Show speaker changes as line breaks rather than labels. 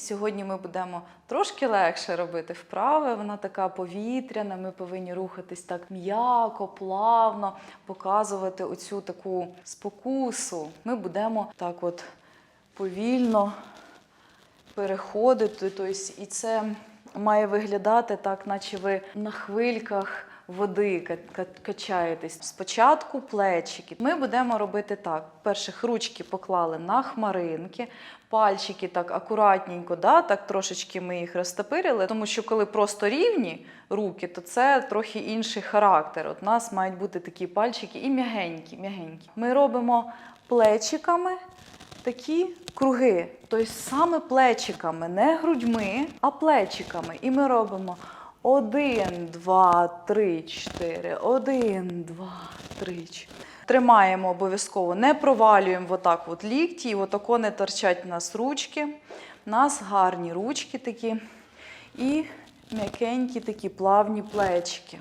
Сьогодні ми будемо трошки легше робити вправи. Вона така повітряна. Ми повинні рухатись так м'яко, плавно, показувати оцю таку спокусу. Ми будемо так от повільно переходити. Тобто, і це має виглядати так, наче ви на хвильках води ка- ка- качаєтесь. Спочатку плечики. Ми будемо робити так: перших ручки поклали на хмаринки, пальчики так акуратненько, да, так трошечки ми їх розтопирили, тому що коли просто рівні руки, то це трохи інший характер. От у нас мають бути такі пальчики і м'ягенькі, м'ягенькі. Ми робимо плечиками такі круги. Тобто саме плечиками, не грудьми, а плечиками. І ми робимо один, два, три, чотири, один, два, три, чотири. Тримаємо обов'язково, не провалюємо отак от лікті, і отако не торчать у нас ручки. У нас гарні ручки такі і м'якенькі такі плавні плечики.